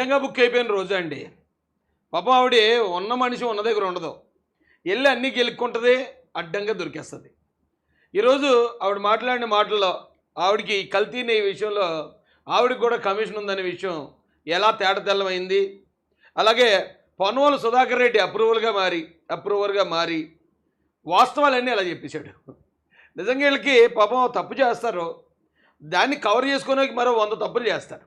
అడ్డంగా బుక్ అయిపోయిన రోజు అండి. పాపం ఆవిడ ఉన్న మనిషి ఉన్న దగ్గర ఉండదు. వెళ్ళి అన్నీ గెలుక్కుంటుంది అడ్డంగా దొరికేస్తుంది. ఈరోజు ఆవిడ మాట్లాడిన మాటల్లో ఆవిడకి ఈ కల్తీ నెయ్యి విషయంలో ఆవిడకి కూడా కమిషన్ ఉందనే విషయం ఎలా తేటతెల్లమైంది? అలాగే పొన్నవోలు సుధాకర్ రెడ్డి అప్రూవల్గా మారి అప్రూవర్గా మారి వాస్తవాలన్నీ అలా చెప్పేశాడు. నిజంగా వీళ్ళకి పాపం తప్పు చేస్తారు దాన్ని కవర్ చేసుకోవడానికి మరో వంద తప్పులు చేస్తారు.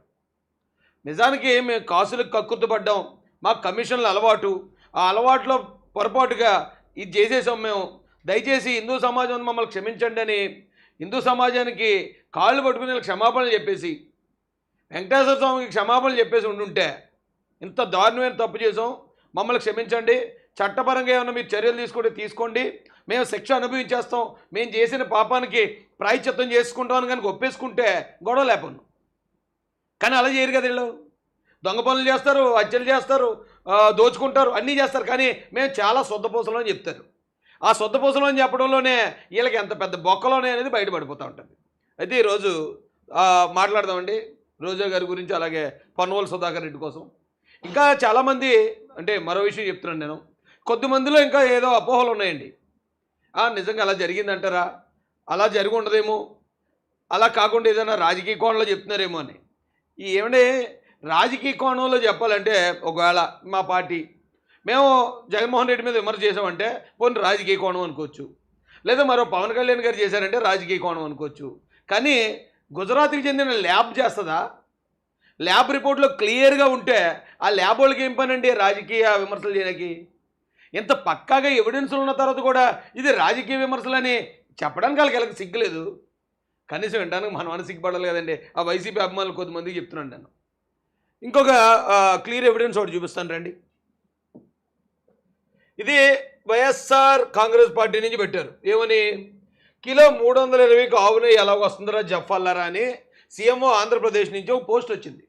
నిజానికి మేము కాసులకు కక్కుర్తుపడ్డాం మాకు కమిషన్లు అలవాటు. ఆ అలవాట్లో పొరపాటుగా ఇది చేసేసాం మేము. దయచేసి హిందూ సమాజం మమ్మల్ని క్షమించండి అని హిందూ సమాజానికి కాళ్ళు పట్టుకునే క్షమాపణలు చెప్పేసి వెంకటేశ్వర స్వామికి క్షమాపణలు చెప్పేసి ఉండుంటే ఇంత దారుణమైన తప్పు చేసాం. మమ్మల్ని క్షమించండి. చట్టపరంగా ఏమైనా మీరు చర్యలు తీసుకుంటే తీసుకోండి. మేము శిక్ష అనుభవించేస్తాం. మేము చేసిన పాపానికి ప్రాయశ్చిత్తం చేసుకుంటామని కానీ ఒప్పేసుకుంటే గొడవ లేపను కానీ అలా చేయరు కదా వీళ్ళు. దొంగ పనులు చేస్తారు హత్యలు చేస్తారు దోచుకుంటారు అన్నీ చేస్తారు. కానీ మేము చాలా శుద్ధపూసలు అని చెప్తారు. ఆ శుద్ధపూసలు అని చెప్పడంలోనే వీళ్ళకి ఎంత పెద్ద బొక్కలోనే అనేది బయటపడిపోతూ ఉంటుంది. అయితే ఈరోజు మాట్లాడదామండి. రోజా గారి గురించి అలాగే పన్నువల్ సుధాకర్ రెడ్డి కోసం. ఇంకా చాలామంది అంటే మరో విషయం చెప్తున్నాను నేను. కొద్ది మందిలో ఇంకా ఏదో అపోహలు ఉన్నాయండి. నిజంగా అలా జరిగిందంటారా? అలా జరిగి ఉండదేమో? అలా కాకుండా ఏదైనా రాజకీయ కోణంలో చెప్తున్నారేమో అని. ఈ ఏమంటే రాజకీయ కోణంలో చెప్పాలంటే ఒకవేళ మా పార్టీ మేము జగన్మోహన్ రెడ్డి మీద విమర్శ చేసామంటే పోనీ రాజకీయ కోణం అనుకోవచ్చు. లేదా మరో పవన్ కళ్యాణ్ గారు చేశారంటే రాజకీయ కోణం అనుకోవచ్చు. కానీ గుజరాత్కి చెందిన ల్యాబ్ చేస్తుందా? ల్యాబ్ రిపోర్ట్లో క్లియర్గా ఉంటే ఆ ల్యాబ్ వాళ్ళకి ఏం పని అండి రాజకీయ విమర్శలు చేయడానికి? ఇంత పక్కాగా ఎవిడెన్స్లు ఉన్న తర్వాత కూడా ఇది రాజకీయ విమర్శలని చెప్పడానికి వాళ్ళకి వాళ్ళకి సిగ్గులేదు కనీసం వినడానికి మన మనసుకి సిగ్గుపడాలి కదండి. ఆ వైసీపీ అభిమానులు కొద్దిమందికి చెప్తున్నాను నేను. ఇంకొక క్లియర్ ఎవిడెన్స్ ఒకటి చూపిస్తాను రండి. ఇది వైఎస్ఆర్ కాంగ్రెస్ పార్టీ నుంచి పెట్టారు. ఏమని? కిలో మూడు వందల ఇరవైకి ఆవు నెయ్యి ఎలా వస్తుందిరా జఫల్లారా అని సీఎంఓ ఆంధ్రప్రదేశ్ నుంచి ఒక పోస్ట్ వచ్చింది.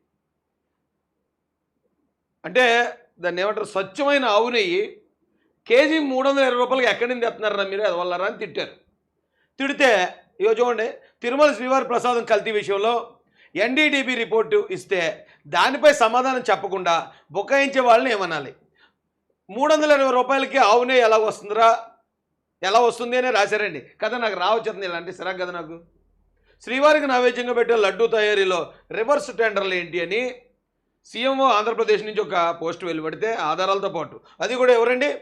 అంటే దాన్ని ఏమంటారు? స్వచ్ఛమైన ఆవు నెయ్యి కేజీ మూడు వందల ఇరవై రూపాయలకి ఎక్కడి నుంచి తెస్తున్నారా మీరు? అది వల్లరా అని తిట్టారు. తిడితే ఇగో చూడండి తిరుమల శ్రీవారి ప్రసాదం కల్తీ విషయంలో ఎన్డీడీబీ రిపోర్టు ఇస్తే దానిపై సమాధానం చెప్పకుండా బుకాయించే వాళ్ళని ఏమనాలి? మూడు వందల ఇరవై రూపాయలకి ఆవునే ఎలా వస్తుందిరా? ఎలా వస్తుంది అనే రాశారండి. కదా నాకు రావచ్చుంది ఇలాంటి సిరాక్ కదా నాకు. శ్రీవారికి నైవేద్యంగా పెట్టే లడ్డూ తయారీలో రివర్స్ టెండర్లు ఏంటి అని సీఎంఓ ఆంధ్రప్రదేశ్ నుంచి ఒక పోస్ట్ వెలువడితే ఆధారాలతో పాటు. అది కూడా ఎవరండి?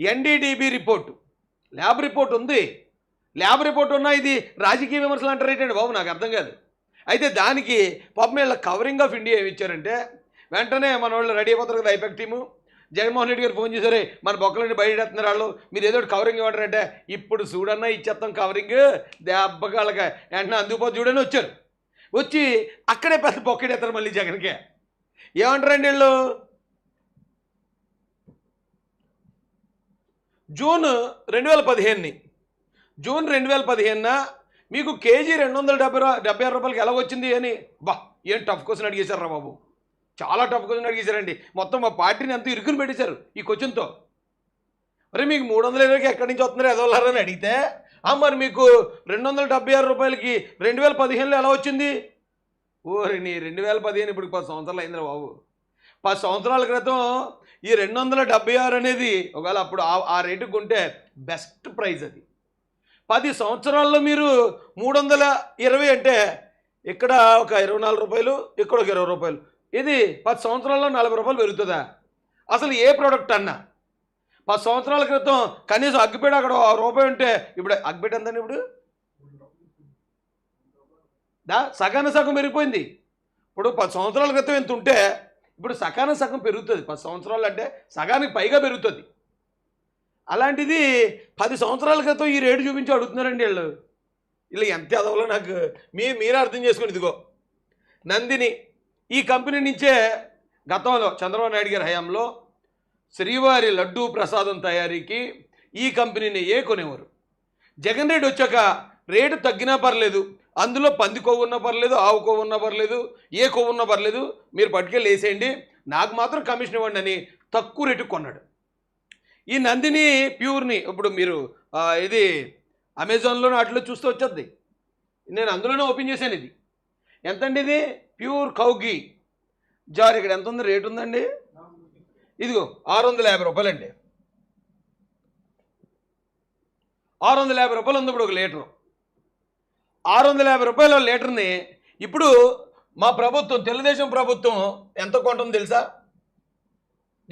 NDDB report. ల్యాబ్ రిపోర్ట్ ఉంది. ల్యాబ్ రిపోర్ట్ ఉన్నా ఇది రాజకీయ విమర్శలు అంటారు ఏంటండి బాబు? నాకు అర్థం కాదు. అయితే దానికి పాపం వీళ్ళ కవరింగ్ ఆఫ్ ఇండియా ఏమి ఇచ్చారంటే వెంటనే మన వాళ్ళు రెడీ అయిపోతారు కదా ఐపెక్ టీము. జగన్మోహన్ రెడ్డి గారు ఫోన్ చేశారే మన బొక్కలని బయటెత్తున్నారు వాళ్ళు. మీరు ఏదో కవరింగ్ ఇవ్వడారంటే ఇప్పుడు చూడన్నా ఇచ్చేస్తాం కవరింగ్ దెబ్బకాళ్ళగా వెంటనే అందుకుపోతే చూడని వచ్చారు. వచ్చి అక్కడే పెద్ద బొక్కడెత్తారు మళ్ళీ జగన్కే. ఏమంటారండి వీళ్ళు? జూన్ రెండు వేల పదిహేనుని జూన్ రెండు వేల పదిహేనున మీకు కేజీ రెండు వందల డెబ్బై రూ- డెబ్బై ఆరు రూపాయలకి ఎలా వచ్చింది అని? బా ఏం టఫ్ క్వశ్చన్ అడిగేశారు రా బాబు. చాలా టఫ్ క్వశ్చన్ అడిగేశారండి. మొత్తం మా పార్టీని అంతా ఇరుకుని పెట్టేశారు ఈ క్వశ్చన్తో మరి మీకు మూడు వందల ఇరవైకి ఎక్కడి నుంచి వస్తున్నారు ఎదవలారని అడిగితే మరి మీకు రెండు వందల డెబ్బై ఆరు రూపాయలకి రెండు వేల పదిహేనులో ఎలా వచ్చింది? ఓరి నీ రెండు వేల పదిహేను ఇప్పుడు పది సంవత్సరాలు అయిందిరా బాబు. పది సంవత్సరాల క్రితం ఈ రెండు వందల డెబ్బై ఆరు అనేది ఒకవేళ అప్పుడు ఆ- ఆ రేటుకు ఉంటే బెస్ట్ ప్రైజ్ అది. పది సంవత్సరాల్లో మీరు మూడు వందల ఇరవై అంటే ఇక్కడ ఒక ఇరవై నాలుగు రూపాయలు ఇక్కడ ఒక ఇరవై రూపాయలు. ఇది పది సంవత్సరాల్లో నలభై రూపాయలు పెరుగుతుందా? అసలు ఏ ప్రోడక్ట్ అన్నా? పది సంవత్సరాల క్రితం కనీసం అగ్గిపేట అక్కడ రూపాయి ఉంటే ఇప్పుడు అగ్గిపేట ఎంతండి ఇప్పుడు? దా సగాన సగం పెరిగిపోయింది. ఇప్పుడు పది సంవత్సరాల క్రితం ఎంత ఉంటే ఇప్పుడు సగాన సగం పెరుగుతుంది. పది సంవత్సరాలు అంటే సగానికి పైగా పెరుగుతుంది. అలాంటిది పది సంవత్సరాల క్రితం ఈ రేటు చూపించి అడుగుతున్నారండి వీళ్ళు. వీళ్ళు ఎంత ఎదవలో నాకు మీ మీరే అర్థం చేసుకోండి ఇదిగో. నందిని ఈ కంపెనీ నుంచే గతంలో చంద్రబాబు నాయుడు గారి హయాంలో శ్రీవారి లడ్డూ ప్రసాదం తయారీకి ఈ కంపెనీని ఏ కొనేవారు? జగన్ రెడ్డి వచ్చాక రేటు తగ్గినా పర్లేదు అందులో పంది కొవ్వు ఉన్నా పర్లేదు ఆవు కొవ్వు ఉన్నా పర్లేదు ఏ కొవ్వు ఉన్నా పర్లేదు మీరు పట్టుకెళ్ళి వేసేయండి నాకు మాత్రం కమిషన్ ఇవ్వండి అని తక్కువ రేటుకు కొన్నాడు. ఈ నందిని ప్యూర్ని ఇప్పుడు మీరు ఇది అమెజాన్లో వాటిలో చూస్తూ వచ్చేది నేను అందులోనే ఓపెన్ చేశాను ఇది. ఎంతండి ఇది? ప్యూర్ కౌగి. జార్ ఇక్కడ ఎంత ఉంది? రేట్ ఉందండి? ఇదిగో ఆరు వందల యాభై రూపాయలండి. ఆరు వందల యాభై రూపాయలు ఉంది ఇప్పుడు ఒక లీటరు. ఆరు వందల యాభై రూపాయల లీటర్ని ఇప్పుడు మా ప్రభుత్వం తెలుగుదేశం ప్రభుత్వం ఎంత కొంటుందో తెలుసా?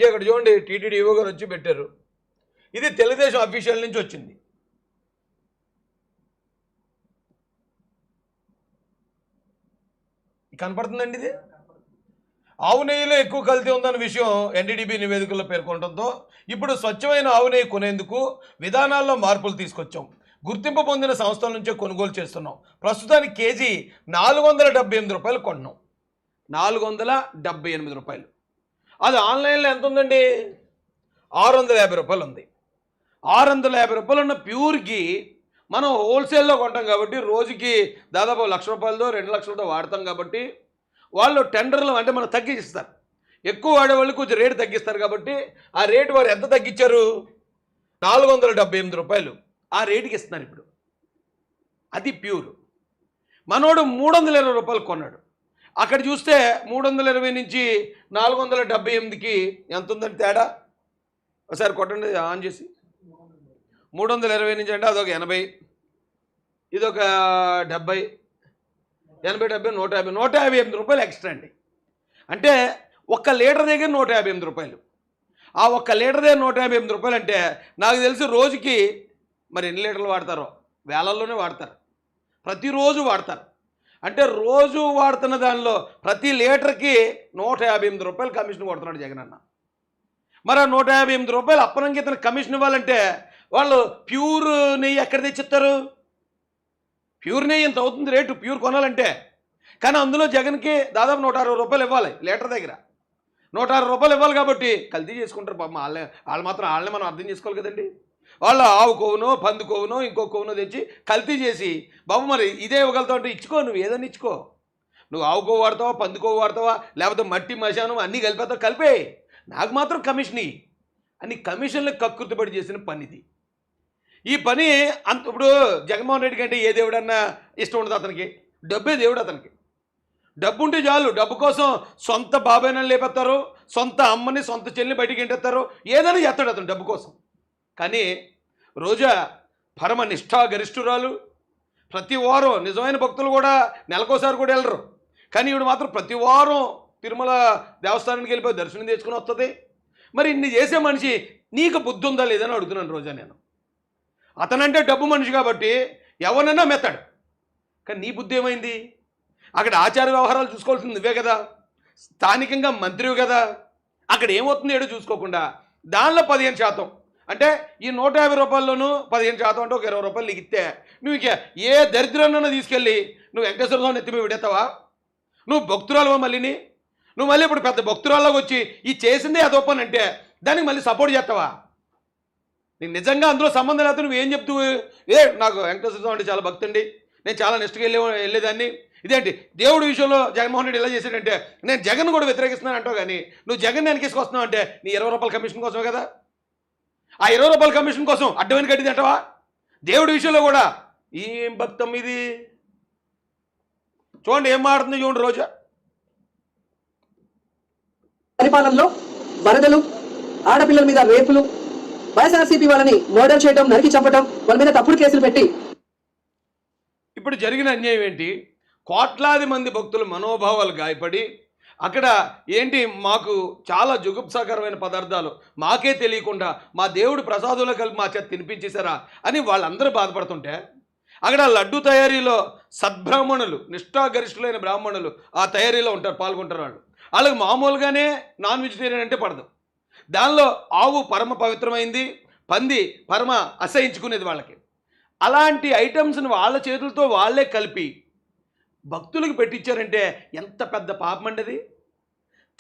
ఇక్కడ చూడండి టీటీడీ ఈవో గారు వచ్చి పెట్టారు. ఇది తెలుగుదేశం అఫీషియల్ నుంచి వచ్చింది. కనపడుతుందండి ఇది? ఆవు నెయ్యిలో ఎక్కువ కల్తీ ఉందన్న విషయం ఎన్డీడీబీ నివేదికలో పేర్కొనడంతో ఇప్పుడు స్వచ్ఛమైన ఆవు నెయ్యి కొనేందుకు విధానాల్లో మార్పులు తీసుకొచ్చాం. గుర్తింపు పొందిన సంస్థల నుంచే కొనుగోలు చేస్తున్నాం. ప్రస్తుతానికి కేజీ నాలుగు వందల డెబ్బై ఎనిమిది రూపాయలు కొన్నాం. నాలుగు వందల డెబ్బై ఎనిమిది రూపాయలు. అది ఆన్లైన్లో ఎంత ఉందండి ఆరు వందల యాభై రూపాయలు ఉంది. ఆరు వందల యాభై రూపాయలు ఉన్న ప్యూర్కి మనం హోల్సేల్లో కొంటాం కాబట్టి రోజుకి దాదాపు లక్ష రూపాయలతో రెండు లక్షలతో వాడతాం కాబట్టి వాళ్ళు టెండర్లు అంటే మనం తగ్గిస్తారు ఎక్కువ వాడేవాళ్ళు కొంచెం రేటు తగ్గిస్తారు కాబట్టి ఆ రేటు వారు ఎంత తగ్గించారు? నాలుగు వందల డెబ్బై ఎనిమిది రూపాయలు ఆ రేటుకి ఇస్తున్నారు ఇప్పుడు. అది ప్యూర్. మనోడు మూడు వందల ఇరవై రూపాయలు కొన్నాడు. అక్కడ చూస్తే మూడు వందల ఇరవై నుంచి నాలుగు వందల డెబ్బై ఎనిమిదికి ఎంత ఉందండి తేడా? ఒకసారి కొట్టండి ఆన్ చేసి. మూడు వందల ఇరవై నుంచి అంటే అదొక ఎనభై. ఇదొక డెబ్బై. ఎనభై డెబ్బై నూట యాభై. నూట యాభై ఎనిమిది రూపాయలు ఎక్స్ట్రా అండి. అంటే ఒక్క లీటర్ దగ్గర నూట యాభై ఎనిమిది రూపాయలు. ఆ ఒక్క లీటర్ దగ్గర నూట యాభై ఎనిమిది రూపాయలు అంటే నాకు తెలిసి రోజుకి మరి ఎన్ని లీటర్లు వాడతారో? వేలల్లోనే వాడతారు. ప్రతిరోజు వాడతారు. అంటే రోజు వాడుతున్న దానిలో ప్రతి లీటర్కి నూట యాభై ఎనిమిది రూపాయలు కమిషన్ కొడుతున్నాడు జగన్ అన్న. మరి ఆ నూట యాభై ఎనిమిది రూపాయలు అప్పనంగా ఇతను కమిషన్ ఇవ్వాలంటే వాళ్ళు ప్యూర్ నెయ్యి ఎక్కడ తెచ్చిస్తారు? ప్యూర్ నెయ్యి ఇంత అవుతుంది రేటు ప్యూర్ కొనాలంటే. కానీ అందులో జగన్కి దాదాపు నూట అరవై రూపాయలు ఇవ్వాలి లీటర్ దగ్గర. నూట అరవై రూపాయలు ఇవ్వాలి కాబట్టి కల్తీ చేసుకుంటారు పాపం వాళ్ళే వాళ్ళు మాత్రం వాళ్ళని మనం అర్థం చేసుకోవాలి కదండి. వాళ్ళ ఆవు కొవ్వునో పందు కొవ్వునో ఇంకో కొవ్వునో తెచ్చి కల్తీ చేసి బాబు మరి ఇదే ఇవ్వగలుగుతావు అంటే ఇచ్చుకో నువ్వు ఏదైనా ఇచ్చుకో. నువ్వు ఆవు కొవ్వు వాడతావా పందు కొవ్వు వాడతావా లేకపోతే మట్టి మశానం అన్నీ కలిపేస్తావు కలిపే. నాకు మాత్రం కమిషన్. అని కమిషన్లు కక్కుర్తిపడి చేసిన పని ఇది ఈ పని అంత ఇప్పుడు జగన్మోహన్ రెడ్డి కంటే ఏ దేవుడన్నా ఇష్టం ఉండదు అతనికి? డబ్బే దేవుడు అతనికి. డబ్బు ఉంటే చాలు డబ్బు కోసం సొంత బాబాయిని లేపెత్తారు సొంత అమ్మని సొంత చెల్లిని బయటికి ఎంటేస్తారు ఏదైనా చేస్తాడు అతను డబ్బు కోసం. కానీ రోజా పరమ నిష్ఠా గరిష్ఠురాలు. ప్రతి వారం నిజమైన భక్తులు కూడా నెలకోసారి కూడా వెళ్ళరు. కానీ ఈవిడ మాత్రం ప్రతి వారం తిరుమల దేవస్థానానికి వెళ్ళిపోయి దర్శనం తెచ్చుకుని వస్తుంది. మరి ఇన్ని చేసే మనిషి నీకు బుద్ధి ఉందా లేదని అడుగుతున్నాను రోజా నేను. అతనంటే డబ్బు మనిషి కాబట్టి ఎవరినైనా మెత్తాడు. కానీ నీ బుద్ధి ఏమైంది? అక్కడ ఆచార వ్యవహారాలు చూసుకోవాల్సింది నువ్వే కదా. స్థానికంగా మంత్రివి కదా. అక్కడ ఏమవుతుంది ఏడో చూసుకోకుండా దానిలో పదిహేను శాతం అంటే ఈ నూట యాభై రూపాయల్లోనూ పదిహేను శాతం అంటే ఒక ఇరవై రూపాయలు నీకు ఇస్తే నువ్వు ఇక ఏ దరిద్రాన్నైనా తీసుకెళ్ళి నువ్వు వెంకటేశ్వర స్వామిని ఎత్తిపోయి విడేస్తావా నువ్వు భక్తురాలువా మళ్ళీని? నువ్వు మళ్ళీ ఇప్పుడు పెద్ద భక్తురాల్లోకి వచ్చి ఈ చేసిందే అదొప్పని అంటే దానికి మళ్ళీ సపోర్ట్ చేస్తావా? నీకు నిజంగా అందులో సంబంధం లేకపోతే నువ్వు ఏం చెప్తూ ఏ నాకు వెంకటేశ్వర స్వామి అంటే చాలా భక్తి అండి. నేను చాలా నెక్స్ట్కి వెళ్ళే వెళ్ళేదాన్ని. ఇదేంటి? దేవుడి విషయంలో జగన్మోహన్ రెడ్డి ఎలా చేశాడంటే నేను జగన్ కూడా వ్యతిరేకిస్తున్నాను అంటావు కానీ నువ్వు జగన్ వెనకేసుకొస్తున్నావు అంటే నీ ఇరవై రూపాయల కమిషన్ కోసమే కదా? ఆ ఇరవై రూపాయల కమిషన్ కోసం అడ్డమైన గడ్డి అంటావా? దేవుడి విషయంలో కూడా ఏం భక్తం ఇది? చూడండి ఏం మాడుతుంది చూడండి రోజా. పరిపాలనలో వరదలు ఆడపిల్లల మీద రేపులు వైఎస్ఆర్సీపీ వాళ్ళని మర్డర్ చేయడం నరికి చంపడం వాళ్ళ మీద తప్పుడు కేసులు పెట్టి ఇప్పుడు జరిగిన అన్యాయం ఏంటి? కోట్లాది మంది భక్తుల మనోభావాలు గాయపడి అక్కడ ఏంటి మాకు చాలా జుగుప్సాకరమైన పదార్థాలు. మాకే తెలియకుండా మా దేవుడు ప్రసాదంలో కలిపి మా చేత తినిపించేశారా అని వాళ్ళందరూ బాధపడుతుంటే అక్కడ లడ్డు తయారీలో సద్బ్రాహ్మణులు నిష్ఠాగరిష్ఠులైన బ్రాహ్మణులు ఆ తయారీలో ఉంటారు పాల్గొంటారు వాళ్ళు. వాళ్ళకి మామూలుగానే నాన్ వెజిటేరియన్ అంటే పడదు. దానిలో ఆవు పరమ పవిత్రమైంది పంది పరమ అసహించుకునేది వాళ్ళకి. అలాంటి ఐటమ్స్ని వాళ్ళ చేతులతో వాళ్ళే కలిపి భక్తులకు పెట్టించారంటే ఎంత పెద్ద పాపం అండి అది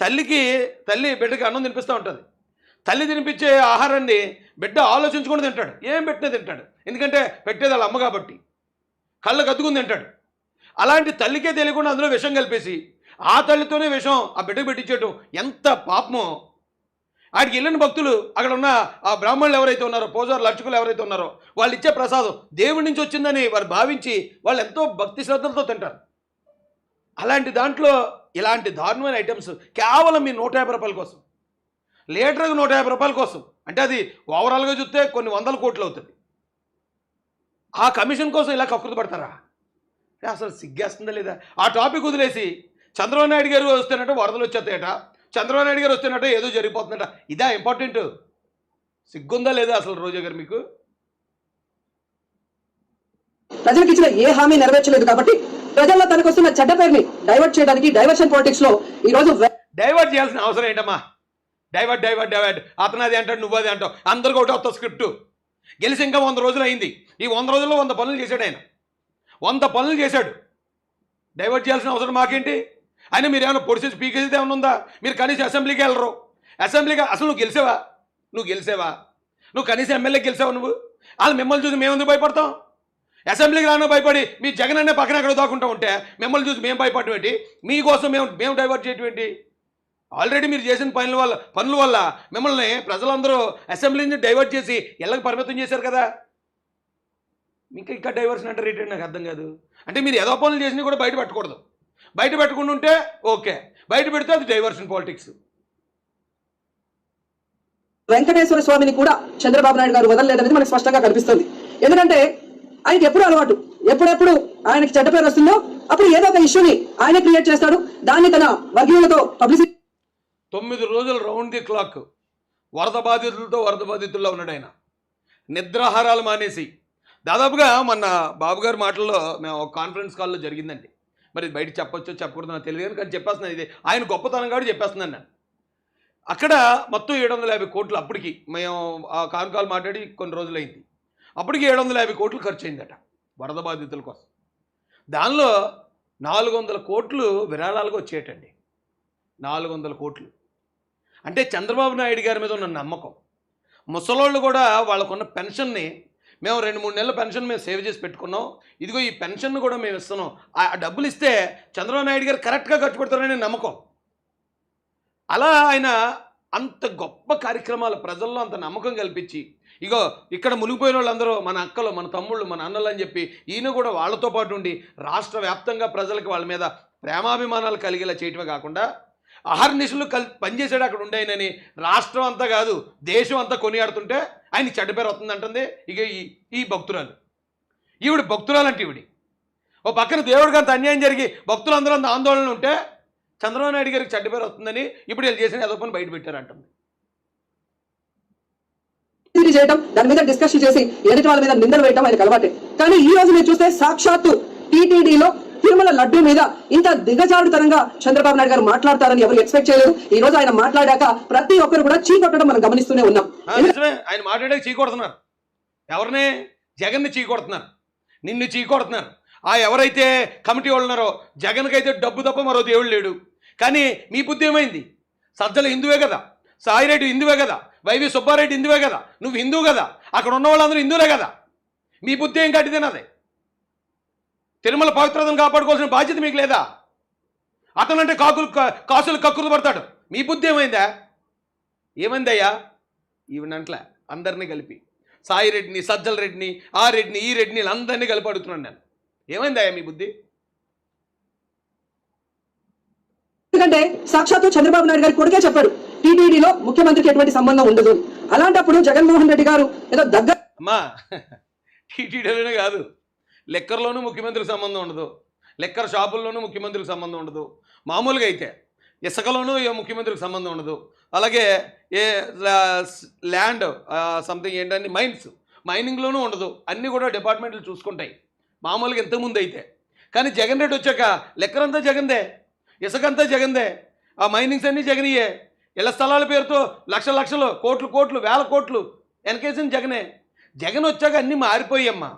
తల్లికి తల్లి బిడ్డకి అన్నం తినిపిస్తూ ఉంటుంది. తల్లి తినిపించే ఆహారాన్ని బిడ్డ ఆలోచించుకొని తింటాడు. ఏం పెట్టినా తింటాడు. ఎందుకంటే పెట్టేది వాళ్ళ అమ్మ కాబట్టి. కళ్ళ కత్తుకుని తింటాడు. అలాంటి తల్లికే తెలియకుండా అందులో విషం కలిపేసి ఆ తల్లితోనే విషం ఆ బిడ్డకు పెట్టించేయటం ఎంత పాపమో. ఆడికి వెళ్ళిన భక్తులు అక్కడ ఉన్న ఆ బ్రాహ్మణులు ఎవరైతే ఉన్నారో పూజారులు అర్చకులు ఎవరైతే ఉన్నారో వాళ్ళు ఇచ్చే ప్రసాదం దేవుడి నుంచి వచ్చిందని వారు భావించి వాళ్ళు ఎంతో భక్తి శ్రద్ధలతో తింటారు. అలాంటి దాంట్లో ఇలాంటి దారుణమైన ఐటమ్స్ కేవలం మీ నూట యాభై రూపాయల కోసం. లీటర్కి నూట యాభై రూపాయల కోసం. అంటే అది ఓవరాల్గా చూస్తే కొన్ని వందల కోట్లు అవుతుంది. ఆ కమిషన్ కోసం ఇలా కకృతి పడతారా? అసలు సిగ్గేస్తుందా లేదా? ఆ టాపిక్ వదిలేసి చంద్రబాబు నాయుడు గారు వస్తేనట వరదలు వచ్చేస్తాయట చంద్రబాబు నాయుడు గారు వస్తేనట ఏదో జరిగిపోతుందట. ఇదా ఇంపార్టెంట్? సిగ్గుందా లేదా అసలు రోజా గారు మీకు? ప్రజలకు ఇచ్చిన ఏ హామీ నెరవేర్చలేదు కాబట్టి ప్రజల్లో తనకు వస్తున్న చెడ్డ పేరుని డైవర్ట్ చేయడానికి డైవర్షన్ పాలిటిక్స్లో ఈ రోజు డైవర్ట్ చేయాల్సిన అవసరం ఏంటమ్మా? Divert divert divert. అతను అది అంటాడు నువ్వు అది అంటావు. అందరికి ఒకటి వస్తా స్క్రిప్ట్. గెలిచి ఇంకా వంద రోజులు అయింది. ఈ వంద రోజుల్లో వంద పనులు చేశాడు ఆయన. వంద పనులు చేశాడు. డైవర్ట్ చేయాల్సిన అవసరం మాకేంటి? ఆయన మీరు ఏమైనా పొడిచేసి పీకేసేది ఏమైనా ఉందా? మీరు కనీసం అసెంబ్లీకి వెళ్ళరు. అసెంబ్లీకి అసలు నువ్వు గెలిచావా? నువ్వు గెలిచావా? నువ్వు కనీసం ఎమ్మెల్యే గెలిచావా నువ్వు? వాళ్ళు మిమ్మల్ని చూసి మేము ఎందుకు భయపడతాం? అసెంబ్లీకి రాను భయపడి మీ జగన్ అనే పక్కన ఎక్కడ దాక్కుంటూ ఉంటే మిమ్మల్ని చూసి మేము భయపడటం మీకోసం మేము మేము డైవర్ట్ చేయటం ఆల్రెడీ మీరు చేసిన పనుల వల్ల పనుల వల్ల మిమ్మల్ని ప్రజలందరూ అసెంబ్లీ నుంచి డైవర్ట్ చేసి ఎల్లకి పరిమితం చేశారు కదా? ఇంకా ఇంకా డైవర్షన్ అంటే రేట్ నాకు అర్థం కాదు. అంటే మీరు ఏదో పనులు చేసినా కూడా బయట పెట్టకూడదు. బయట పెట్టకుండా ఉంటే ఓకే. బయట పెడితే అది డైవర్షన్ పాలిటిక్స్ వెంకటేశ్వర స్వామిని కూడా చంద్రబాబు నాయుడు గారు వదలలేదనేది మనకు స్పష్టంగా కనిపిస్తుంది. ఎందుకంటే ఆయనకి ఎప్పుడు అలవాటు. ఎప్పుడెప్పుడు ఆయనకి చెడ్డ పేరు వస్తుందో అప్పుడు ఏదో ఒక ఇష్యూని ఆయన క్రియేట్ చేస్తాడు. దాన్ని తన వర్గీయులతో పబ్లిసిటీ తొమ్మిది రోజులు రౌండ్ ది క్లాక్. వరద బాధితులతో వరద బాధితుల్లో ఉన్నాడు ఆయన నిద్రాహారాలు మానేసి. దాదాపుగా మొన్న బాబు గారి మాటల్లో మేము ఒక కాన్ఫరెన్స్ కాల్లో జరిగిందండి. మరి బయట చెప్పొచ్చో చెప్పకూడదు నాకు తెలియదు కానీ చెప్పేస్తున్నాను ఇది. ఆయన గొప్పతనం కాబట్టి చెప్పేస్తున్నాను నేను. అక్కడ మొత్తం ఏడు వందల యాభై కోట్లు అప్పటికి మేము ఆ కాన్ మాట్లాడి కొన్ని రోజులైంది. అప్పటికి ఏడు వందల యాభై కోట్లు ఖర్చు అయిందట వరద బాధితుల కోసం. దానిలో నాలుగు వందల కోట్లు విరాళాలుగా వచ్చేటండి నాలుగు వందల కోట్లు. అంటే చంద్రబాబు నాయుడు గారి మీద ఉన్న నమ్మకం. ముసలోళ్ళు కూడా వాళ్ళకున్న పెన్షన్ని మేము రెండు మూడు నెలల పెన్షన్ మేము సేవ్ చేసి పెట్టుకున్నాం. ఇదిగో ఈ పెన్షన్ కూడా మేము ఇస్తున్నాం. ఆ డబ్బులు ఇస్తే చంద్రబాబు నాయుడు గారు కరెక్ట్గా ఖర్చు పెడతారని నమ్మకం. అలా ఆయన అంత గొప్ప కార్యక్రమాలు ప్రజల్లో అంత నమ్మకం కల్పించి ఇగో ఇక్కడ మునిగిపోయిన వాళ్ళందరూ మన అక్కలు మన తమ్ముళ్ళు మన అన్నలు అని చెప్పి ఈయన కూడా వాళ్ళతో పాటు ఉండి రాష్ట్ర వ్యాప్తంగా ప్రజలకు వాళ్ళ మీద ప్రేమాభిమానాలు కలిగేలా చేయటమే కాకుండా అహర్నిశలు కల్ పనిచేసాడు అక్కడ ఉండేనని రాష్ట్రం అంతా కాదు దేశం అంతా కొనియాడుతుంటే ఆయన చెడ్డ పేరు వస్తుందంటుంది ఇక ఈ ఈ భక్తురాలు. ఈవిడ భక్తురాలు అంటే ఈవిడి. ఓ పక్కన దేవుడికి అంత అన్యాయం జరిగి భక్తులందరూ అంత ఆందోళన ఉంటే చంద్రబాబు నాయుడు గారికి చెడ్డ పేరు వస్తుందని ఇప్పుడు వీళ్ళు చేసిన ఏదో పని బయట పెట్టారంటుంది. చేయడం దాని మీద డిస్కషన్ చేసి ఎదుటి వాళ్ళ మీద నిందలు వేయడం ఆయనకు అలవాటే. కానీ ఈ రోజు మీరు చూస్తే సాక్షాత్తు టీటీడీలో తిరుమల లడ్డు మీద ఇంత దిగజారుతనంగా చంద్రబాబు నాయుడు గారు మాట్లాడతారని ఎవరు ఎక్స్పెక్ట్ చేయలేదు. ఈ రోజు ఆయన మాట్లాడాక ప్రతి ఒక్కరు కూడా చీకొట్టడం మనం గమనిస్తూనే ఉన్నాం. ఆయన మాట్లాడే చీకొడుతున్నారు ఎవరిని? జగన్ని చీకొడుతున్నారు నిన్ను చీకొడుతున్నారు ఆ ఎవరైతే కమిటీ వాళ్ళు ఉన్నారో జగన్కి అయితే డబ్బు తప్ప మరో దేవుడు లేడు. కానీ మీ బుద్ధి ఏమైంది? సజ్జల హిందువే కదా. సాయిరెడ్డి హిందువే కదా వైవి సుబ్బారెడ్డి హిందువే కదా నువ్వు హిందూ కదా అక్కడ ఉన్న వాళ్ళందరూ హిందూలే కదా. మీ బుద్ధి ఏం కట్టిదేనది తిరుమల పవిత్రతను కాపాడుకోవాల్సిన బాధ్యత మీకు లేదా? అతనంటే కాకులు కాసులు కక్కులు పడతాడు. మీ బుద్ధి ఏమైందా? ఏమైందయ్యా? ఈవెనంట్ల అందరినీ కలిపి సాయి రెడ్డిని సజ్జల రెడ్డిని ఆ రెడ్డిని ఈ రెడ్డిని అందరినీ కలిపి అడుగుతున్నాను నేను. ఏమైందయ్యా మీ బుద్ధి? ఎందుకంటే సాక్షాత్తు చంద్రబాబు నాయుడు గారి కొడుకే చెప్పారు టీటీడీలో ముఖ్యమంత్రికి ఎటువంటి సంబంధం ఉండదు. అలాంటప్పుడు జగన్మోహన్ రెడ్డి గారు ఏదో దగ్గర అమ్మా టీటీడీలోనే కాదు. లెక్కర్లోనూ ముఖ్యమంత్రికి సంబంధం ఉండదు. లెక్కర్ షాపుల్లోనూ ముఖ్యమంత్రికి సంబంధం ఉండదు. మామూలుగా అయితే ఇసుకలోనూ ఏ ముఖ్యమంత్రికి సంబంధం ఉండదు. అలాగే ఏ ల్యాండ్ సంథింగ్ ఏంటంటే మైన్స్ మైనింగ్లోనూ ఉండదు. అన్నీ కూడా డిపార్ట్మెంట్లు చూసుకుంటాయి. మామూలుగా ఇంతకుముందు అయితే కానీ జగన్ రెడ్డి వచ్చాక లెక్కరంతా జగందే ఇసుకంతా జగందే. ఆ మైనింగ్స్ అన్నీ జగనియే. ఇళ్ళ స్థలాల పేరుతో లక్షల లక్షలు కోట్లు కోట్లు వేల కోట్లు వెనకేసిన జగనే. జగన్ వచ్చాక అన్నీ మారిపోయమ్మా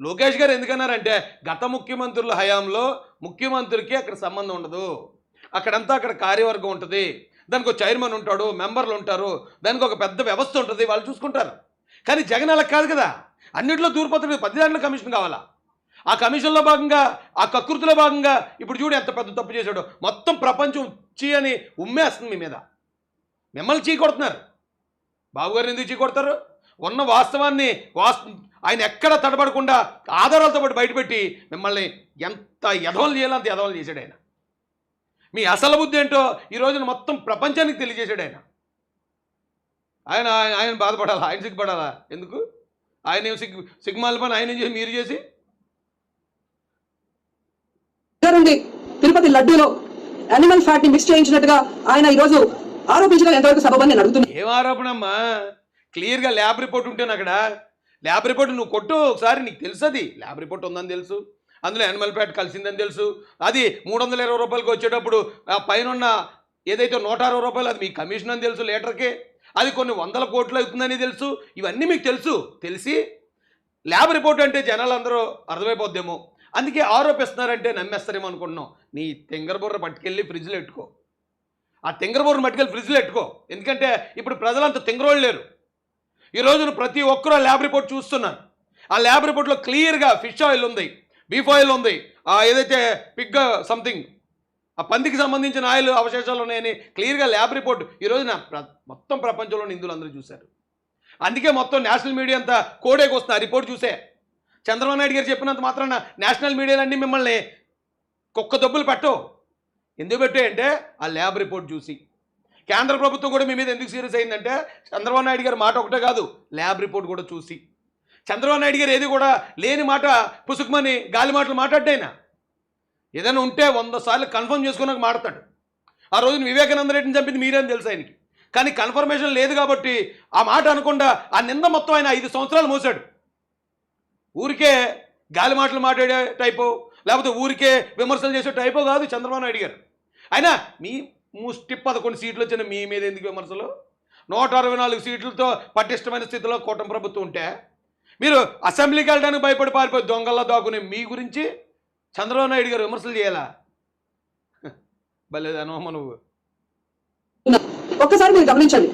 లోకేష్ గారు ఎందుకన్నారంటే గత ముఖ్యమంత్రుల హయాంలో ముఖ్యమంత్రికి అక్కడ సంబంధం ఉండదు. అక్కడంతా అక్కడ కార్యవర్గం ఉంటుంది. దానికి ఒక చైర్మన్ ఉంటాడు మెంబర్లు ఉంటారు. దానికి ఒక పెద్ద వ్యవస్థ ఉంటుంది వాళ్ళు చూసుకుంటారు. కానీ జగన్ అలా కాదు కదా. అన్నింటిలో దూరిపోతాడు పది దాంట్లో కమిషన్ కావాలా? ఆ కమిషన్లో భాగంగా ఆ కకృతిలో భాగంగా ఇప్పుడు చూడు ఎంత పెద్ద తప్పు చేశాడో. మొత్తం ప్రపంచం చీ అని ఉమ్మేస్తుంది మీ మీద. మిమ్మల్ని చీ కొడుతున్నారు. బాబుగారిని ఎందుకు చీ కొడతారు? ఉన్న వాస్తవాన్ని వాస్ ఆయన ఎక్కడ తడబడకుండా ఆధారాలతో పాటు బయటపెట్టి మిమ్మల్ని ఎంత ఎదవలు చేయాలో అంత ఎదవలు చేశాడు ఆయన. మీ అసలు బుద్ధి ఏంటో ఈ రోజున మొత్తం ప్రపంచానికి తెలియజేశాడు ఆయన. ఆయన ఆయన బాధపడాలా? ఆయన సిగ్గుపడాలా? ఎందుకు? ఆయన సిగ్ సిగ్గు పని ఆయన చేసి మీరు చేసి దగ్గరుండి తిరుపతి లడ్డూలో అనిమల్ ఫ్యాట్ని మిక్స్ చేయించినట్టుగా ఆయన ఈ రోజు ఆరోపించడం ఎంతవరకు సబబని నేను అడుగుతున్నాను ఏం క్లియర్గా ల్యాబ్ రిపోర్ట్ ఉంటే అక్కడ. ల్యాబ్ రిపోర్ట్ నువ్వు కొట్టు ఒకసారి నీకు తెలుసు అది ల్యాబ్ రిపోర్ట్ ఉందని తెలుసు. అందులో యానిమల్ ఫ్యాట్ కలిసిందని తెలుసు. అది మూడు వందల ఇరవై రూపాయలకి వచ్చేటప్పుడు ఆ పైన ఉన్న ఏదైతే నూట అరవై రూపాయలు అది మీ కమిషన్ అని తెలుసు లీటర్కి అది కొన్ని వందల కోట్లు అవుతుందని తెలుసు. ఇవన్నీ మీకు తెలుసు. తెలిసి ల్యాబ్ రిపోర్ట్ అంటే జనాలు అందరూ అర్థమైపోద్దేమో. అందుకే ఆరోపిస్తున్నారంటే నమ్మేస్తారేమో అనుకుంటున్నాం. నీ తెంగరబుర్ర పట్టుకెళ్ళి ఫ్రిడ్జ్లో పెట్టుకో. ఆ తెంగరబుర్రను పట్టుకెళ్ళి ఫ్రిడ్జ్లో పెట్టుకో. ఎందుకంటే ఇప్పుడు ప్రజలంతా తెంగరోళ్ళు లేరు. ఈ రోజున ప్రతి ఒక్కరూ ల్యాబ్ రిపోర్ట్ చూస్తున్నాను ఆ ల్యాబ్ రిపోర్ట్లో క్లియర్గా ఫిష్ ఆయిల్ ఉంది బీఫ్ ఆయిల్ ఉంది ఏదైతే పిగ్ సంథింగ్ ఆ పందికి సంబంధించిన ఆయిల్ అవశేషాలు ఉన్నాయని క్లియర్గా ల్యాబ్ రిపోర్ట్ ఈ రోజున మొత్తం ప్రపంచంలోని నిందులు అందరూ చూశారు. అందుకే మొత్తం నేషనల్ మీడియా అంతా కోడేకి వస్తుంది ఆ రిపోర్ట్ చూసే. చంద్రబాబు నాయుడు గారు చెప్పినంత మాత్రాన నేషనల్ మీడియాలన్నీ మిమ్మల్ని కుక్క దెబ్బలు పెట్టవు. ఎందుకు పెట్టాయంటే ఆ ల్యాబ్ రిపోర్ట్ చూసి. కేంద్ర ప్రభుత్వం కూడా మీ మీద ఎందుకు సీరియస్ అయిందంటే చంద్రబాబు నాయుడు గారి మాట ఒకటే కాదు ల్యాబ్ రిపోర్ట్ కూడా చూసి. చంద్రబాబు నాయుడు గారు ఏది కూడా లేని మాట పుసుకుమని గాలి మాటలు మాట్లాడ్డాయినా ఏదైనా ఉంటే వంద సార్లు కన్ఫర్మ్ చేసుకున్నాక మాడతాడు ఆ రోజున వివేకానంద రెడ్డిని చంపింది మీరేం తెలుసు ఆయనకి? కానీ కన్ఫర్మేషన్ లేదు కాబట్టి ఆ మాట అనకుండా ఆ నింద మొత్తం ఆయన ఐదు సంవత్సరాలు మోసాడు. ఊరికే గాలి మాటలు మాట్లాడే టైపో లేకపోతే ఊరికే విమర్శలు చేసే టైపో కాదు చంద్రబాబు నాయుడు గారు. అయినా మీ ముష్టి పదకొండు సీట్లు వచ్చిన మీ మీద ఎందుకు విమర్శలు? నూట అరవై నాలుగు సీట్లతో పటిష్టమైన స్థితిలో కూటమి ప్రభుత్వం ఉంటే మీరు అసెంబ్లీకి వెళ్ళడానికి భయపడి పారిపోయి దొంగల్లో దాక్కునే మీ గురించి చంద్రబాబు నాయుడు గారు విమర్శలు చేయాలా? భలేదనమ్మ నువ్వు. ఒక్కసారి మీరు గమనించండి.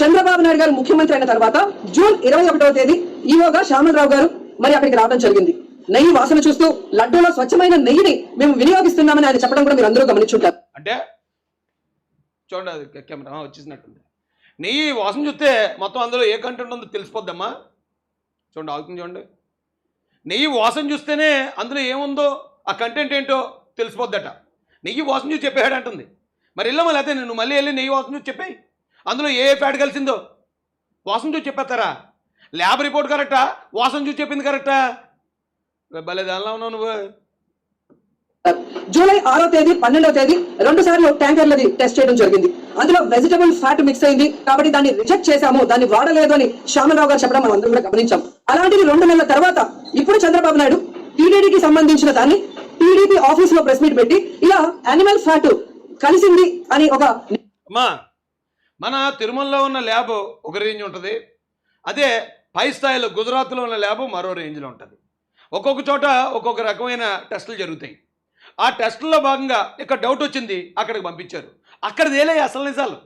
చంద్రబాబు నాయుడు గారు ముఖ్యమంత్రి అయిన తర్వాత జూన్ ఇరవై ఒకటవ తేదీ ఈవోగా శ్యామలరావు గారు మరి అక్కడికి రావడం జరిగింది. నెయ్యి వాసన చూస్తూ లడ్డూలో స్వచ్ఛమైన నెయ్యిని మేము వినియోగిస్తున్నామని ఆయన చెప్పడం కూడా మీరు అందరూ గమనించుంటారు. అంటే చూడండి అది కెమెరా వచ్చేసినట్టుంది. నెయ్యి వాసన చూస్తే మొత్తం అందులో ఏ కంటెంట్ ఉందో తెలిసిపోద్దమ్మా. చూడండి ఆగుతుంది చూడండి. నెయ్యి వాసన చూస్తేనే అందులో ఏముందో ఆ కంటెంట్ ఏంటో తెలిసిపోద్దట. నెయ్యి వాసన చూసి చెప్పేయాడు అంటుంది. మరి వెళ్ళమా లేకపోతే నువ్వు మళ్ళీ వెళ్ళి నెయ్యి వాసన చూసి చెప్పాయి. అందులో ఏ ఏ ఫ్యాట్ కలిసిందో వాసన చూసి చెప్పేస్తారా? ల్యాబ్ రిపోర్ట్ కరెక్టా? వాసన చూసి చెప్పింది కరెక్టా? భలే దానిలో ఉన్నావు నువ్వు. జూలై ఆరో తేదీ పన్నెండో తేదీ రెండు సార్లు ట్యాంకర్లది టెస్ట్ చేయడం జరిగింది. అందులో వెజిటబుల్ ఫ్యాట్ మిక్స్ అయింది. కాబట్టి దాన్ని రిజెక్ట్ చేశాము. దాన్ని వాడలేదు అని శ్యామలరావు గారు చెప్పడం మనం అందరం కూడా గమనించాం. అలాంటిది రెండు నెలల తర్వాత ఇప్పుడు చంద్రబాబు నాయుడు టీడీడీకి సంబంధించిన దాన్ని టీడీపీ ఆఫీస్లో ప్రెస్ మీట్ పెట్టి ఇలా యానిమల్ ఫ్యాట్ కలిసింది అని ఒక మన తిరుమలలో ఉన్న ల్యాబ్ ఒక రేంజ్ ఉంటుంది. అదే పై స్థాయిలో గుజరాత్లో ఉన్న ల్యాబ్ మరో రేంజ్లో ఉంటుంది. ఒక్కొక్క చోట ఒక్కొక్క రకమైన టెస్టులు జరుగుతాయి. ఆ టెస్టుల్లో భాగంగా ఇక్కడ డౌట్ వచ్చింది అక్కడికి పంపించారు. అక్కడ తేలే అసలు నిజాలు.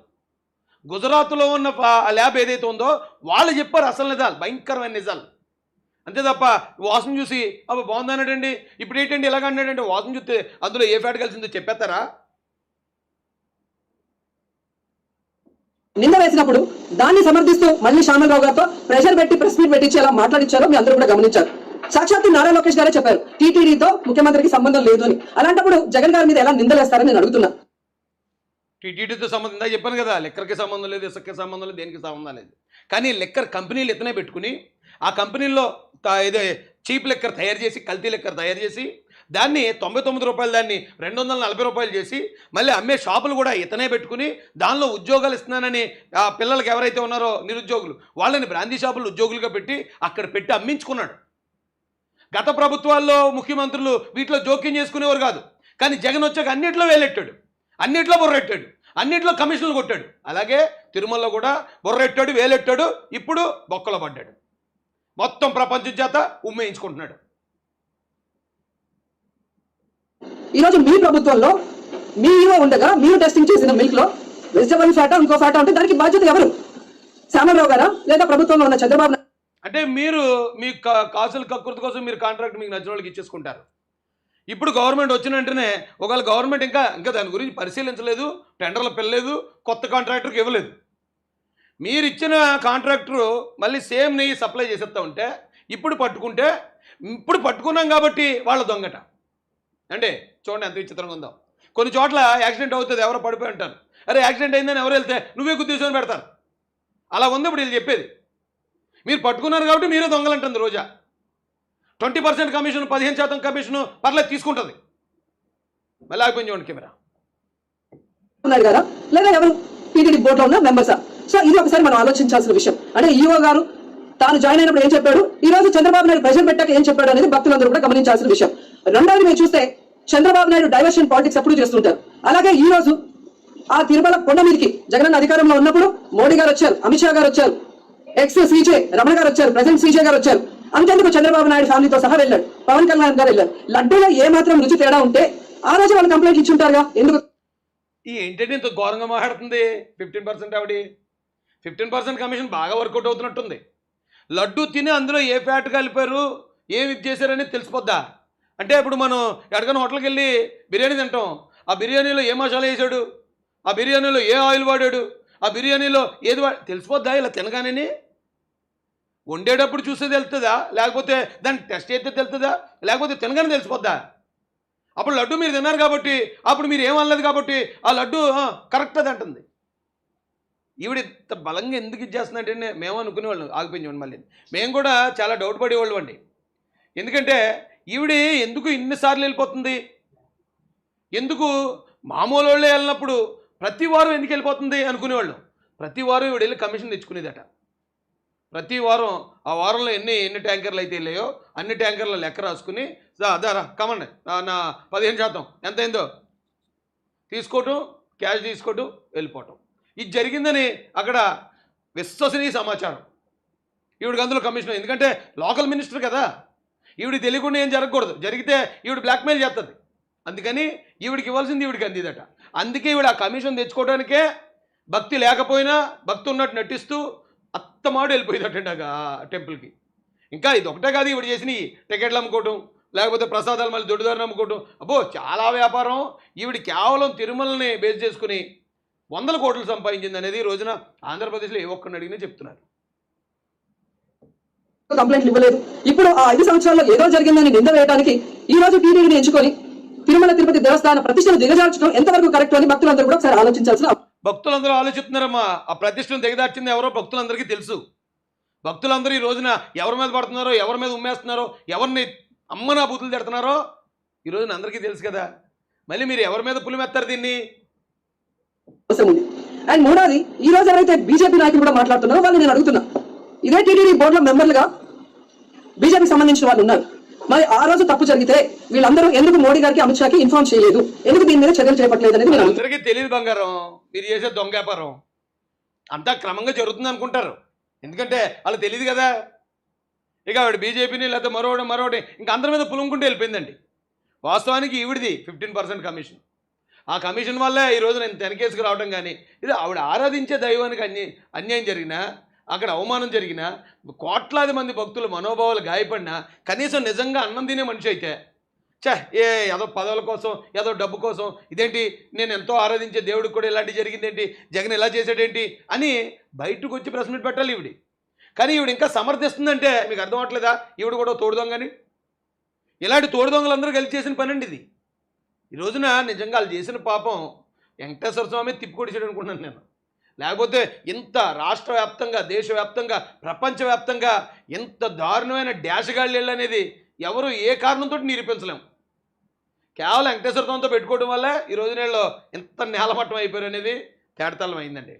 గుజరాత్లో ఉన్న ఆ ల్యాబ్ ఏదైతే ఉందో వాళ్ళు చెప్పారు అసలు నిజాలు భయంకరమైన నిజాలు. అంతే తప్ప వాసన చూసి అబ్బా బాగుందన్నాడండి. ఇప్పుడు ఏంటండి ఇలాగ అన్నాడంటే వాసన చూస్తే అందులో ఏ ఫ్యాట్ కలిసిందో చెప్పేస్తారా? నింద వేసినప్పుడు దాన్ని సమర్థిస్తూ మళ్ళీ శ్యామలరావు గారితో ప్రెషర్ పెట్టి ప్రెస్ మీట్ పెట్టించి ఎలా మాట్లాడించారో మీ అందరూ కూడా గమనించారు. సాక్షాత్తు నారా లోకేష్ గారే చెప్పారు టీటీడీతో ముఖ్యమంత్రికి సంబంధం లేదు అని. అలాంటప్పుడు జగన్ గారి మీద ఎలా నిందలేస్తారని నేను అడుగుతున్నా. టీటీడీతో సంబంధం చెప్పాను కదా లెక్కర్కి సంబంధం లేదు ఇసుకకి సంబంధం లేదు దేనికి సంబంధం లేదు. కానీ లెక్కర్ కంపెనీలు ఇతనే పెట్టుకుని ఆ కంపెనీల్లో తా- ఇదే చీప్ లెక్కర్ తయారు చేసి కల్తీ లెక్కర్ తయారు చేసి దాన్ని తొంభై తొమ్మిది రూపాయలు దాన్ని రెండు వందల నలభై రూపాయలు చేసి మళ్ళీ అమ్మే షాపులు కూడా ఇతనే పెట్టుకుని దానిలో ఉద్యోగాలు ఇస్తున్నానని ఆ పిల్లలకి ఎవరైతే ఉన్నారో నిరుద్యోగులు వాళ్ళని బ్రాందీ షాపులు ఉద్యోగులుగా పెట్టి అక్కడ పెట్టి అమ్మించుకున్నాడు. గత ప్రభుత్వాల్లో ముఖ్యమంత్రులు వీటిలో జోక్యం చేసుకునేవారు కాదు. కానీ జగన్ వచ్చాక అన్నింటిలో వేలెట్టాడు. అన్నిట్లో బుర్రెట్టాడు. అన్నిట్లో కమిషన్లు కొట్టాడు. అలాగే తిరుమలలో కూడా బుర్రెట్టాడు వేలెట్టాడు. ఇప్పుడు బొక్కలో పడ్డాడు. మొత్తం ప్రపంచం చేత ఉమ్మేయించుకుంటున్నాడు. ఈ రోజు మీ ప్రభుత్వంలో మీ హీరో ఉండగా మీరు టెస్టింగ్ చేసిన మిల్క్లో వెజిటబుల్ ఫ్యాటా ఇంకో ఫ్యాటా ఉంటే దానికి బాధ్యత ఎవరు? శ్యామలరావు గారా? లేదా ప్రభుత్వంలో ఉన్న చంద్రబాబు అంటే మీరు మీ కాసుల కకృతి కోసం మీరు కాంట్రాక్ట్ మీకు నచ్చిన వాళ్ళకి ఇచ్చేసుకుంటారు. ఇప్పుడు గవర్నమెంట్ వచ్చిన వెంటనే ఒకవేళ గవర్నమెంట్ ఇంకా ఇంకా దాని గురించి పరిశీలించలేదు టెండర్లు పెళ్ళలేదు కొత్త కాంట్రాక్టర్కి ఇవ్వలేదు. మీరు ఇచ్చిన కాంట్రాక్టరు మళ్ళీ సేమ్ నెయ్యి సప్లై చేసేస్తా ఉంటే ఇప్పుడు పట్టుకుంటే ఇప్పుడు పట్టుకున్నాం కాబట్టి వాళ్ళ దొంగట. అంటే చూడండి ఎంత విచిత్రంగా ఉందో. కొన్ని చోట్ల యాక్సిడెంట్ అవుతుంది ఎవరో పడిపోయి ఉంటారు. అరే యాక్సిడెంట్ అయిందని ఎవరు వెళ్తే నువ్వే గుర్తించుకొని పెడతారు. అలా ఉంది ఇప్పుడు వీళ్ళు చెప్పేది. మీరు పట్టుకున్నారు కాబట్టి మీరే దొంగలంటుంది రోజా. ట్వంటీ పర్సెంట్ కమిషన్ పదిహేను శాతం కమిషన్ పర్లేదు తీసుకుంటుంది. మళ్ళీ ఆగిపోయింది చూడండి కెమెరా. ఉన్నారు కదా? లేదా ఎవరు? టీటీడీ బోర్డులో ఉన్న మెంబర్సా? సో ఇది ఒకసారి మనం ఆలోచించాల్సిన విషయం. అంటే ఈఓ గారు తాను జాయిన్ అయినప్పుడు ఏం చెప్పాడు? ఈ రోజు చంద్రబాబు నాయుడు ప్రెషర్ పెట్టాక ఏం చెప్పాడు అనేది భక్తులందరూ కూడా గమనించాల్సిన విషయం. రెండవది మీరు చూస్తే చంద్రబాబు నాయుడు డైవర్షన్ పాలిటిక్స్ ఎప్పుడు చేస్తుంటారు. అలాగే ఈ రోజు ఆ తిరుమల కొండ మీదకి జగనన్న అధికారంలో ఉన్నప్పుడు మోడీ గారు వచ్చారు అమిత్ షా గారు వచ్చారు ఎక్స్ సీజే రమణ గారు వచ్చారు ప్రజెంట్ సీజే గారు వచ్చారు. అంతేందుకు చంద్రబాబు నాయుడు ఫ్యామిలీతో సహా వెళ్ళాడు పవన్ కళ్యాణ్ గారు వెళ్ళారు. లడ్డూలో ఏ మాత్రం రుచి తేడా ఉంటే ఆ రోజు వాళ్ళు కంప్లైంట్ ఇచ్చుంటారుగా. ఎందుకు? ఈ ఏంటంటే ఇంత ఘోరంగా మాట్లాడుతుంది ఫిఫ్టీన్ పర్సెంట్ ఆవిడ. ఫిఫ్టీన్ పర్సెంట్ కమిషన్ బాగా వర్కౌట్ అవుతున్నట్టుంది. లడ్డు తిని అందులో ఏ ఫ్యాట్ కలిపారు ఏమి ఇది చేశారని తెలిసిపోద్దా? అంటే ఇప్పుడు మనం ఎక్కడికైనా హోటల్కి వెళ్ళి బిర్యానీ తింటాం. ఆ బిర్యానీలో ఏ మసాలా వేసాడు? ఆ బిర్యానీలో ఏ ఆయిల్ వాడాడు? ఆ బిర్యానీలో ఏది వా తెలిసిపోద్దా ఇలా తినగానే వండేటప్పుడు చూస్తే తెలుస్తుందా లేకపోతే దాన్ని టెస్ట్ అయితే తెలుస్తుందా లేకపోతే తినగానే తెలిసిపోద్దా? అప్పుడు లడ్డు మీరు తిన్నారు కాబట్టి అప్పుడు మీరు ఏమనలేదు కాబట్టి ఆ లడ్డు కరెక్ట్ అది అంటుంది. ఈవిడ ఇంత బలంగా ఎందుకు ఇచ్చేస్తుందంటే మేము అనుకునేవాళ్ళం ఆగిపోయింది మళ్ళీ. మేము కూడా చాలా డౌట్ పడేవాళ్ళం అండి. ఎందుకంటే ఈవిడ ఎందుకు ఇన్నిసార్లు వెళ్ళిపోతుంది? ఎందుకు మామూలు వాళ్ళే వెళ్ళినప్పుడు ప్రతి వారం ఎందుకు వెళ్ళిపోతుంది అనుకునేవాళ్ళు? ప్రతి వారం ఈవిడ వెళ్ళి కమిషన్ తెచ్చుకునేదట. ప్రతి వారం ఆ వారంలో ఎన్ని ఎన్ని ట్యాంకర్లు అయితే వెళ్ళాయో అన్ని ట్యాంకర్ల లెక్క రాసుకుని దా దారా కమండి నా- నా పదిహేను శాతం ఎంత అయిందో? తీసుకోవటం క్యాష్ తీసుకోవటం వెళ్ళిపోవటం. ఇది జరిగిందని అక్కడ విశ్వసనీయ సమాచారం. ఈవిడికి అందులో కమిషన్ ఎందుకంటే లోకల్ మినిస్టర్ కదా. ఈవిడ తెలియకుండా ఏం జరగకూడదు. జరిగితే ఈవిడ బ్లాక్మెయిల్ చేస్తుంది అందుకని ఈవిడికి ఇవ్వాల్సింది ఈవిడికి అందిదట. అందుకే ఈవిడ ఆ కమిషన్ తెచ్చుకోవడానికే భక్తి లేకపోయినా భక్తి ఉన్నట్టు నటిస్తూ అత్తమాడు వెళ్ళిపోయిందటండి ఆ టెంపుల్కి. ఇంకా ఇది ఒకటే కాదు ఈవిడ చేసిన టికెట్లు అమ్ముకోవటం లేకపోతే ప్రసాదాలు మళ్ళీ దొడ్డుదారిని అమ్ముకోవటం. అబ్బో చాలా వ్యాపారం. ఈవిడ కేవలం తిరుమలని బేస్ చేసుకుని వందల కోట్లు సంపాదించింది అనేది ఈ రోజున ఆంధ్రప్రదేశ్లో ఏ ఒక్కరిని అడిగినా చెప్తున్నారు. కంప్లైంట్లు ఇవ్వలేదు. ఇప్పుడు ఆ ఐదు సంవత్సరాల్లో ఏదో జరిగిందని నింద వేయడానికి ఈ రోజు టీడీని ఎంచుకొని తిరుమల తిరుపతి దేవస్థాన ప్రతిష్టను దిగజార్చడం ఎంతవరకు కరెక్ట్ అని భక్తులందరూ కూడా ఒకసారి ఆలోచించాల్సిన భక్తులందరూ ఆలోచిస్తున్నారమ్మా. ఆ ప్రతిష్టను దిగదార్చింది ఎవరో భక్తులందరికీ తెలుసు. భక్తులందరూ ఈ రోజున ఎవరి మీద పడుతున్నారో ఎవరి మీద ఉమ్మేస్తున్నారో ఎవరిని అమ్మనా బూతులు తిడుతున్నారో ఈ రోజున అందరికీ తెలుసు కదా. మళ్ళీ మీరు ఎవరి మీద పులిమెత్తారు దీన్ని? అవసరం ఉంది. అండ్ మూడోది ఈ రోజు ఎవరైతే బీజేపీ నాయకులు కూడా మాట్లాడుతున్నారో వాళ్ళు నేను అడుగుతున్నా. ఇదే టీడీడీ బోర్డులో మెంబర్లుగా బీజేపీకి సంబంధించిన వాళ్ళు ఉన్నారు. మరి ఆ రోజు తప్పు జరిగితే వీళ్ళందరూ ఎందుకు మోడీ గారికి అమిత్ షాకి ఇన్ఫార్మ్ చేయలేదు? ఎందుకు దీని మీద చర్యలు చేపట్టలేదు అనేది అందరికీ తెలియదు బంగారం. మీరు చేసే దొంగ వ్యాపారం. అంతా క్రమంగా జరుగుతుంది అనుకుంటారు. ఎందుకంటే వాళ్ళు తెలియదు కదా. ఇక ఆవిడ బీజేపీని లేకపోతే మరొకటి మరొకటి ఇంకా అందరి మీద పులుముకుంటూ వెళ్ళిపోయిందండి. వాస్తవానికి ఈవిడిది ఫిఫ్టీన్ పర్సెంట్ కమిషన్. ఆ కమిషన్ వల్లే ఈ రోజు నేను తెనకేసుకు రావడం కానీ ఇది ఆవిడ ఆరాధించే దైవానికి అన్య అన్యాయం జరిగినా అక్కడ అవమానం జరిగినా కోట్లాది మంది భక్తుల మనోభావాలు గాయపడినా కనీసం నిజంగా అన్నం తినే మనిషి అయితే చే ఏ ఏదో పదవుల కోసం ఏదో డబ్బు కోసం ఇదేంటి నేను ఎంతో ఆరాధించే దేవుడికి కూడా ఇలాంటి జరిగిందేంటి జగన్ ఇలా చేసాడేంటి అని బయటకు వచ్చి ప్రెస్ మీట్ పెట్టాలి ఈవిడి. కానీ ఈవిడ ఇంకా సమర్థిస్తుందంటే మీకు అర్థం అవట్లేదా ఈవిడ కూడా తోడు అని ఇలాంటి తోడుదొంగలందరూ కలిసి చేసిన పని అండి ఇది. ఈ రోజున నిజంగా వాళ్ళు చేసిన పాపం వెంకటేశ్వర స్వామి తిప్పికొడిచాడు అనుకున్నాను నేను. లేకపోతే ఇంత రాష్ట్ర వ్యాప్తంగా దేశవ్యాప్తంగా ప్రపంచవ్యాప్తంగా ఇంత దారుణమైన డాషగాళ్ళు అనేది ఎవరు ఏ కారణంతో నిరూపించలేము కేవలం వెంకటేశ్వర స్వామితో పెట్టుకోవడం వల్ల ఈ రోజు నేళ్ళు ఇంత నేలమట్టం అయిపోయారు అనేది తేడతలం అయిందండి.